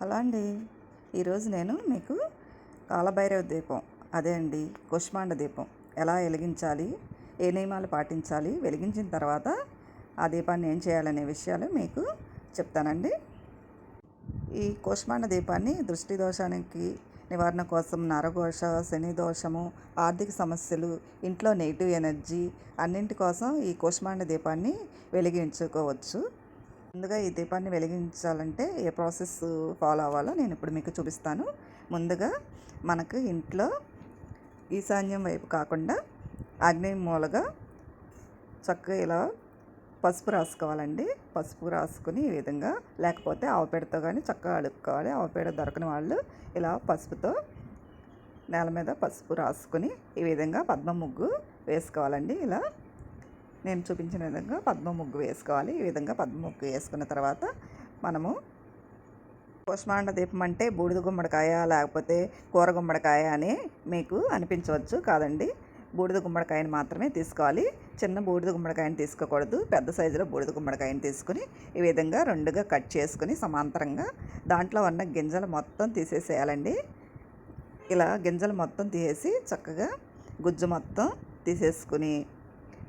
Hello అండి. ఈరోజు నేను మీకు కాలభైరవ దీపం అదే అండి కుష్మాండ దీపం ఎలా వెలిగించాలి ఏ నియమాలు పాటించాలి వెలిగించిన తర్వాత ఆ దీపాన్ని ఏం చేయాలనే విషయాలు మీకు చెప్తానండి. ఈ కుష్మాండ దీపాన్ని దృష్టి దోషానికి నివారణ కోసం నరఘోష శని దోషము ఆర్థిక సమస్యలు ఇంట్లో నెగిటివ్ ఎనర్జీ అన్నింటి కోసం ఈ కుష్మాండ దీపాన్ని వెలిగించుకోవచ్చు. ముందుగా ఈ దీపాన్ని వెలిగించాలంటే ఏ ప్రాసెస్ ఫాలో అవ్వాలో నేను ఇప్పుడు మీకు చూపిస్తాను. ముందుగా మనకు ఇంట్లో ఈశాన్యం వైపు కాకుండా ఆగ్నేయం మూలగా చక్కగా ఇలా పసుపు రాసుకోవాలండి. పసుపు రాసుకుని ఈ విధంగా లేకపోతే ఆవుపేడతో కానీ చక్కగా అడుక్కోవాలి. ఆవుపేడ దొరకని వాళ్ళు ఇలా పసుపుతో నేల మీద పసుపు రాసుకుని ఈ విధంగా పద్మ ముగ్గు వేసుకోవాలండి. ఇలా నేను చూపించిన విధంగా పద్మ ముగ్గు వేసుకోవాలి. ఈ విధంగా పద్మ ముగ్గు వేసుకున్న తర్వాత మనము కుష్మాండ దీపం అంటే బూడిద గుమ్మడికాయ లేకపోతే కూర గుమ్మడికాయ అని మీకు అనిపించవచ్చు కాదండి. బూడిద గుమ్మడికాయని మాత్రమే తీసుకోవాలి. చిన్న బూడిద గుమ్మడికాయని తీసుకోకూడదు. పెద్ద సైజులో బూడిద గుమ్మడికాయని తీసుకుని ఈ విధంగా రెండుగా కట్ చేసుకుని సమాంతరంగా దాంట్లో ఉన్న గింజలు మొత్తం తీసేసేయాలండి. ఇలా గింజలు మొత్తం తీసేసి చక్కగా గుజ్జు మొత్తం తీసేసుకుని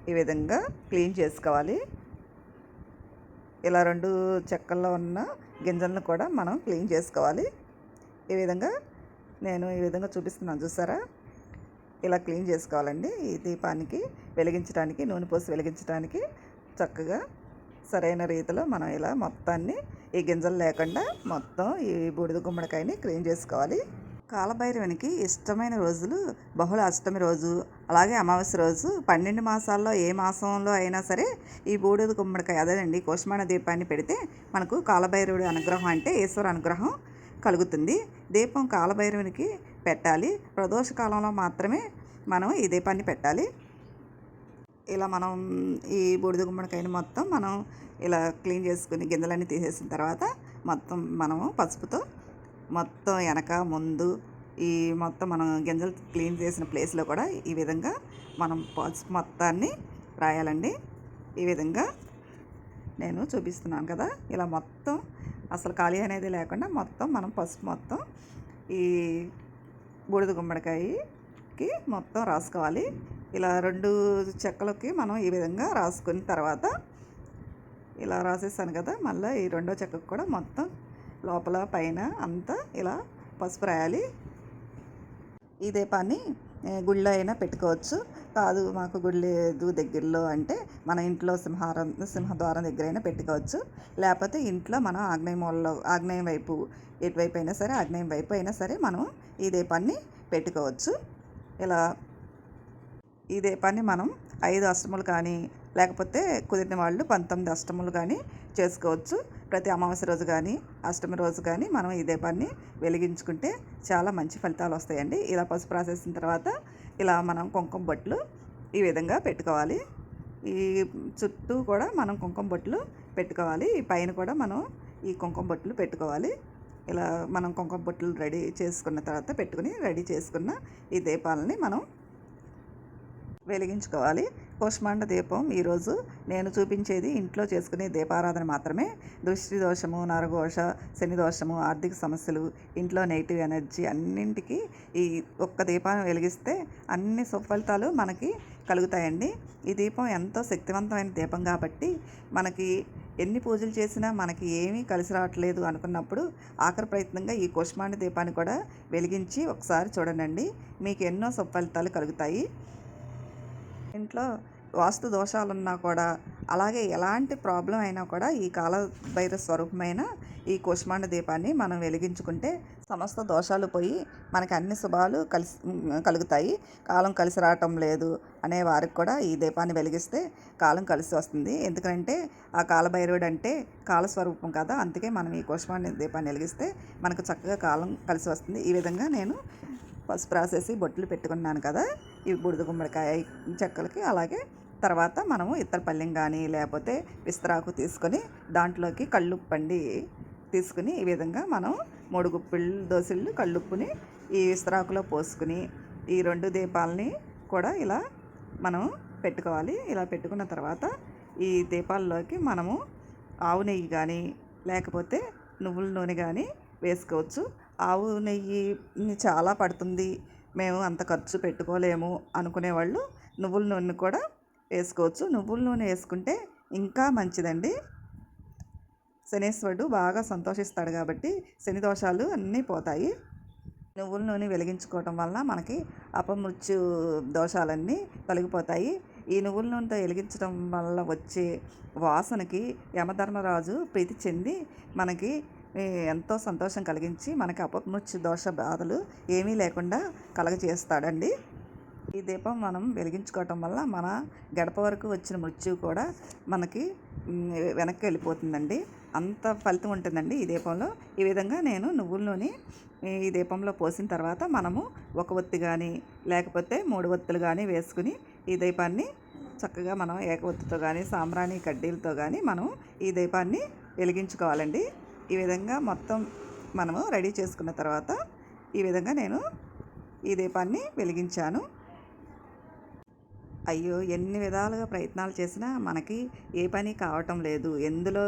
ఈ విధంగా క్లీన్ చేసుకోవాలి. ఇలా రెండు చెక్కల్లో ఉన్న గింజలను కూడా మనం క్లీన్ చేసుకోవాలి. ఈ విధంగా నేను ఈ విధంగా చూపిస్తున్నాను చూసారా? ఇలా క్లీన్ చేసుకోవాలండి. ఈ దీపానికి వెలిగించడానికి నూనె పోసి వెలిగించడానికి చక్కగా సరైన రీతిలో మనం ఇలా మొత్తాన్ని ఈ గింజలు లేకుండా మొత్తం ఈ బూడిద గుమ్మడికాయని క్లీన్ చేసుకోవాలి. కాలభైరవునికి ఇష్టమైన రోజులు బహుళ అష్టమి రోజు అలాగే అమావాస్య రోజు పన్నెండు మాసాల్లో ఏ మాసంలో అయినా సరే ఈ బూడిద గుమ్మడికాయ అదేనండి కోశమాన దీపాన్ని పెడితే మనకు కాలభైరవుడి అనుగ్రహం అంటే ఈశ్వర అనుగ్రహం కలుగుతుంది. దీపం కాలభైరవునికి పెట్టాలి. ప్రదోష కాలంలో మాత్రమే మనం ఈ దీపాన్ని పెట్టాలి. ఇలా మనం ఈ బూడిద గుమ్మడికాయని మొత్తం మనం ఇలా క్లీన్ చేసుకుని గింజలన్నీ తీసేసిన తర్వాత మొత్తం మనము పసుపుతో మొత్తం వెనక ముందు ఈ మొత్తం మనం గింజలు క్లీన్ చేసిన ప్లేస్లో కూడా ఈ విధంగా మనం పసుపు మొత్తాన్ని రాయాలండి. ఈ విధంగా నేను చూపిస్తున్నాను కదా ఇలా మొత్తం అసలు ఖాళీ అనేది లేకుండా మొత్తం మనం పసుపు మొత్తం ఈ బూడిద గుమ్మడికాయకి మొత్తం రాసుకోవాలి. ఇలా రెండు చెక్కలకి మనం ఈ విధంగా రాసుకున్న తర్వాత ఇలా రాసేసాను కదా మళ్ళీ ఈ రెండో చెక్కకు కూడా మొత్తం లోపల పైన అంతా ఇలా పసుపు రాయాలి. ఈ పని గుళ్ళో అయినా పెట్టుకోవచ్చు. కాదు మాకు గుళ్ళేదు దగ్గరలో అంటే మన ఇంట్లో సింహారం సింహద్వారం దగ్గర అయినా పెట్టుకోవచ్చు. లేకపోతే ఇంట్లో మనం ఆగ్నేయ మూలలో ఆగ్నేయం వైపు ఎటువైపు అయినా సరే ఆగ్నేయం వైపు అయినా సరే మనం ఈ దీపాన్ని పెట్టుకోవచ్చు. ఇలా ఈ దీపాన్ని మనం ఐదు అష్టములు కానీ లేకపోతే కుదిరిన వాళ్ళు పంతొమ్మిది అష్టములు కానీ చేసుకోవచ్చు. ప్రతి అమావాస్య రోజు కానీ అష్టమి రోజు కానీ మనం ఈ దీపాన్ని వెలిగించుకుంటే చాలా మంచి ఫలితాలు వస్తాయండి. ఇలా పసుపు రాసేసిన తర్వాత ఇలా మనం కుంకుమ బొట్లు ఈ విధంగా పెట్టుకోవాలి. ఈ చుట్టూ కూడా మనం కుంకుమ బొట్లు పెట్టుకోవాలి. ఈ పైన కూడా మనం ఈ కుంకుమ బొట్లు పెట్టుకోవాలి. ఇలా మనం కుంకుమ బొట్లు రెడీ చేసుకున్న తర్వాత పెట్టుకుని రెడీ చేసుకున్న ఈ దీపాలని మనం వెలిగించుకోవాలి. కుష్మాండ దీపం ఈరోజు నేను చూపించేది ఇంట్లో చేసుకునే దీపారాధన మాత్రమే. దృష్టి దోషము నరఘోష శని దోషము ఆర్థిక సమస్యలు ఇంట్లో నెగిటివ్ ఎనర్జీ అన్నింటికి ఈ ఒక్క దీపాన్ని వెలిగిస్తే అన్ని సుఫలితాలు మనకి కలుగుతాయండి. ఈ దీపం ఎంతో శక్తివంతమైన దీపం కాబట్టి మనకి ఎన్ని పూజలు చేసినా మనకి ఏమీ కలిసి రావట్లేదు అనుకున్నప్పుడు ఆఖరి ప్రయత్నంగా ఈ కుష్మాండ దీపాన్ని కూడా వెలిగించి ఒకసారి చూడండి మీకు ఎన్నో సుఫలితాలు కలుగుతాయి. ఇంట్లో వాస్తు దోషాలున్నా కూడా అలాగే ఎలాంటి ప్రాబ్లం అయినా కూడా ఈ కాల భైర స్వరూపమైన ఈ కుష్మాండ దీపాన్ని మనం వెలిగించుకుంటే సమస్త దోషాలు పోయి మనకి అన్ని శుభాలు కలిసి కలుగుతాయి. కాలం కలిసి రావటం లేదు అనే వారికి కూడా ఈ దీపాన్ని వెలిగిస్తే కాలం కలిసి వస్తుంది. ఎందుకంటే ఆ కాలభైరవుడు అంటే కాలస్వరూపం కదా అందుకే మనం ఈ కుష్మాండ దీపాన్ని వెలిగిస్తే మనకు చక్కగా కాలం కలిసి వస్తుంది. ఈ విధంగా నేను పసుపు రాసేసి బొట్లు పెట్టుకున్నాను కదా. ఈ బుడిద గుమ్మడికాయ చెక్కలకి అలాగే తర్వాత మనము ఇతర పళ్ళెం కానీ లేకపోతే విస్తరాకు తీసుకొని దాంట్లోకి కళ్ళుప్పండి తీసుకుని ఈ విధంగా మనం మూడు గుప్పిళ్ళు దోశలు కళ్ళుప్పుని ఈ విస్తరాకులో పోసుకుని ఈ రెండు దీపాలని కూడా ఇలా మనం పెట్టుకోవాలి. ఇలా పెట్టుకున్న తర్వాత ఈ దీపాల్లోకి మనము ఆవు నెయ్యి కానీ లేకపోతే నువ్వుల నూనె కానీ వేసుకోవచ్చు. ఆవు నెయ్యి చాలా పడుతుంది. మేము అంత ఖర్చు పెట్టుకోలేము అనుకునేవాళ్ళు నువ్వుల నూనె కూడా వేసుకోవచ్చు. నువ్వుల నూనె వేసుకుంటే ఇంకా మంచిదండి. శనేశ్వరుడు బాగా సంతోషిస్తాడు కాబట్టి శని దోషాలు అన్నీ పోతాయి. నువ్వుల నూనె వెలిగించుకోవటం వల్ల మనకి అపమృత్యు దోషాలన్నీ తొలగిపోతాయి. ఈ నువ్వుల నూనెతో వెలిగించడం వల్ల వచ్చే వాసనకి యమధర్మరాజు ప్రీతి చెంది మనకి ఎంతో సంతోషం కలిగించి మనకి అపమృత్యు దోష బాధలు ఏమీ లేకుండా కలగజేస్తాడండి. ఈ దీపం మనం వెలిగించుకోవటం వల్ల మన గడప వరకు వచ్చిన మృత్యువు కూడా మనకి వెనక్కి వెళ్ళిపోతుందండి. అంత ఫలితం ఉంటుందండి ఈ దీపంలో. ఈ విధంగా నేను నువ్వుల నూనె ఈ దీపంలో పోసిన తర్వాత మనము ఒక ఒత్తి కానీ లేకపోతే మూడు ఒత్తులు కానీ వేసుకుని ఈ దీపాన్ని చక్కగా మనం ఏక కానీ సాంబ్రాణి కడ్డీలతో కానీ మనం ఈ దీపాన్ని వెలిగించుకోవాలండి. ఈ విధంగా మొత్తం మనము రెడీ చేసుకున్న తర్వాత ఈ విధంగా నేను ఈ దీపాన్ని వెలిగించాను. అయ్యో! ఎన్ని విధాలుగా ప్రయత్నాలు చేసినా మనకి ఏ పని కావటం లేదు. ఎందులో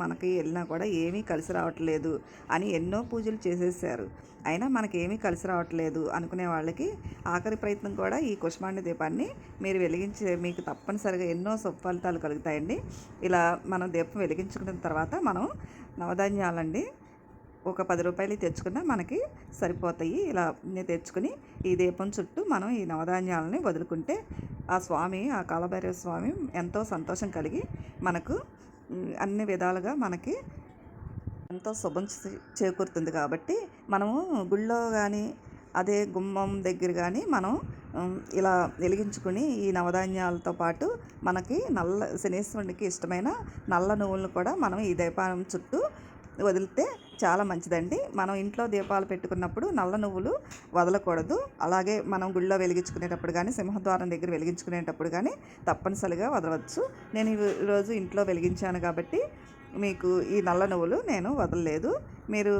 మనకి వెళ్ళినా కూడా ఏమీ కలిసి రావట్లేదు అని ఎన్నో పూజలు చేసేసారు. అయినా మనకి ఏమీ కలిసి రావట్లేదు అనుకునే వాళ్ళకి ఆఖరి ప్రయత్నం కూడా ఈ కుష్మాండ దీపాన్ని మీరు వెలిగించే మీకు తప్పనిసరిగా ఎన్నో సుఫలితాలు కలుగుతాయండి. ఇలా మనం దీపం వెలిగించుకున్న తర్వాత మనం నవధాన్యాలండి ఒక పది రూపాయలు తెచ్చుకున్నా మనకి సరిపోతాయి. ఇలా తెచ్చుకుని ఈ దీపం చుట్టూ మనం ఈ నవధాన్యాలని వదులుకుంటే ఆ స్వామి ఆ కాలభైరవ స్వామి ఎంతో సంతోషం కలిగి మనకు అన్ని విధాలుగా మనకి ఎంతో శుభం చేకూరుతుంది కాబట్టి మనము గుళ్ళో కానీ అదే గుమ్మం దగ్గర కానీ మనం ఇలా వెలిగించుకుని ఈ నవధాన్యాలతో పాటు మనకి నల్ల శనీశ్వరునికి ఇష్టమైన నల్ల నువ్వులను కూడా మనం ఈ దీపానం చుట్టూ వదిలితే చాలా మంచిదండి. మనం ఇంట్లో దీపాలు పెట్టుకున్నప్పుడు నల్ల నువ్వులు వదలకూడదు. అలాగే మనం గుళ్ళో వెలిగించుకునేటప్పుడు కానీ సింహద్వారం దగ్గర వెలిగించుకునేటప్పుడు కానీ తప్పనిసరిగా వదలవచ్చు. నేను ఈరోజు రోజు ఇంట్లో వెలిగించాను కాబట్టి మీకు ఈ నల్ల నువ్వులు నేను వదలలేదు. మీరు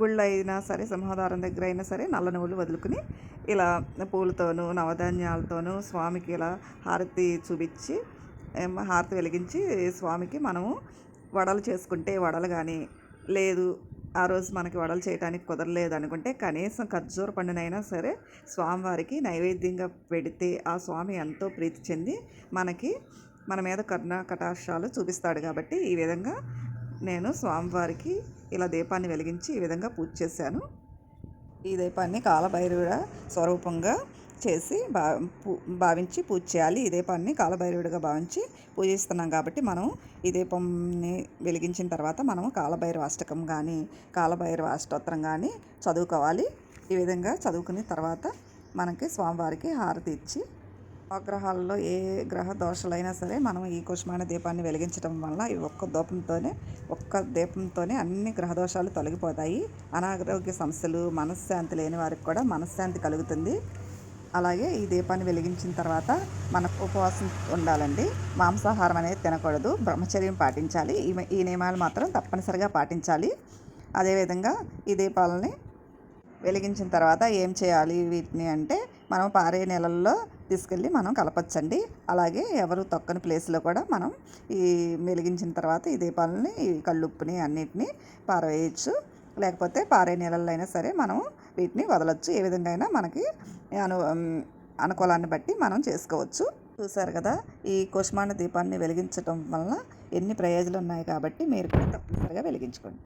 గుళ్ళు అయినా సరే సింహద్వారం దగ్గర అయినా సరే నల్ల నువ్వులు వదులుకుని ఇలా పూలతోనూ నవధాన్యాలతోనూ స్వామికి ఇలా హారతి చూపించి హారతి వెలిగించి స్వామికి మనము వడలు చేసుకుంటే వడలు కానీ లేదు ఆ రోజు మనకి వడలు చేయడానికి కుదరలేదు అనుకుంటే కనీసం ఖర్జూర పండునైనా సరే స్వామివారికి నైవేద్యంగా పెడితే ఆ స్వామి ఎంతో ప్రీతి చెంది మనకి మన మీద కరుణ కటాక్షాలు చూపిస్తాడు కాబట్టి ఈ విధంగా నేను స్వామివారికి ఇలా దీపాన్ని వెలిగించి ఈ విధంగా పూజ చేశాను. ఈ దీపాన్ని కాలభైరవుడ స్వరూపంగా చేసి భా పూ- భావించి పూజ చేయాలి. ఈ దీపాన్ని కాలభైరవుడిగా భావించి పూజిస్తున్నాం కాబట్టి మనం ఈ దీపంని వెలిగించిన తర్వాత మనము కాలభైరవ అష్టకం కానీ కాలభైరవ అష్టోత్తరం కానీ చదువుకోవాలి. ఈ విధంగా చదువుకున్న తర్వాత మనకి స్వామివారికి హారతి ఇచ్చి గ్రహాలలో ఏ గ్రహ దోషాలైనా సరే మనం ఈ కుష్మాండ దీపాన్ని వెలిగించడం వల్ల ఈ ఒక్క దీపంతోనే ఒక్క దీపంతోనే అన్ని గ్రహ దోషాలు తొలగిపోతాయి. అనారోగ్య సమస్యలు మనశ్శాంతి లేని వారికి కూడా మనశ్శాంతి కలుగుతుంది. అలాగే ఈ దీపాన్ని వెలిగించిన తర్వాత మనకు ఉపవాసం ఉండాలండి. మాంసాహారం అనేది తినకూడదు. బ్రహ్మచర్యం పాటించాలి. ఈ ఈ నియమాలు మాత్రం తప్పనిసరిగా పాటించాలి. అదేవిధంగా ఈ దీపాలని వెలిగించిన తర్వాత ఏం చేయాలి వీటిని అంటే మనం పారే నెలల్లో తీసుకెళ్ళి మనం కలపచ్చండి. అలాగే ఎవరు తొక్కని ప్లేస్లో కూడా మనం ఈ వెలిగించిన తర్వాత ఈ దీపాలని ఈ కళ్ళుప్పుని అన్నిటిని పారవేయచ్చు. లేకపోతే పారే నీళ్ళల్లో అయినా సరే మనం వీటిని వదలొచ్చు. ఏ విధంగా అయినా మనకి అను అనుకూలాన్ని బట్టి మనం చేసుకోవచ్చు. చూసారు కదా ఈ కుష్మాండ దీపాన్ని వెలిగించటం వలన ఎన్ని ప్రయోజనాలు ఉన్నాయి కాబట్టి మీరు కూడా తప్పనిసరిగా వెలిగించుకోండి.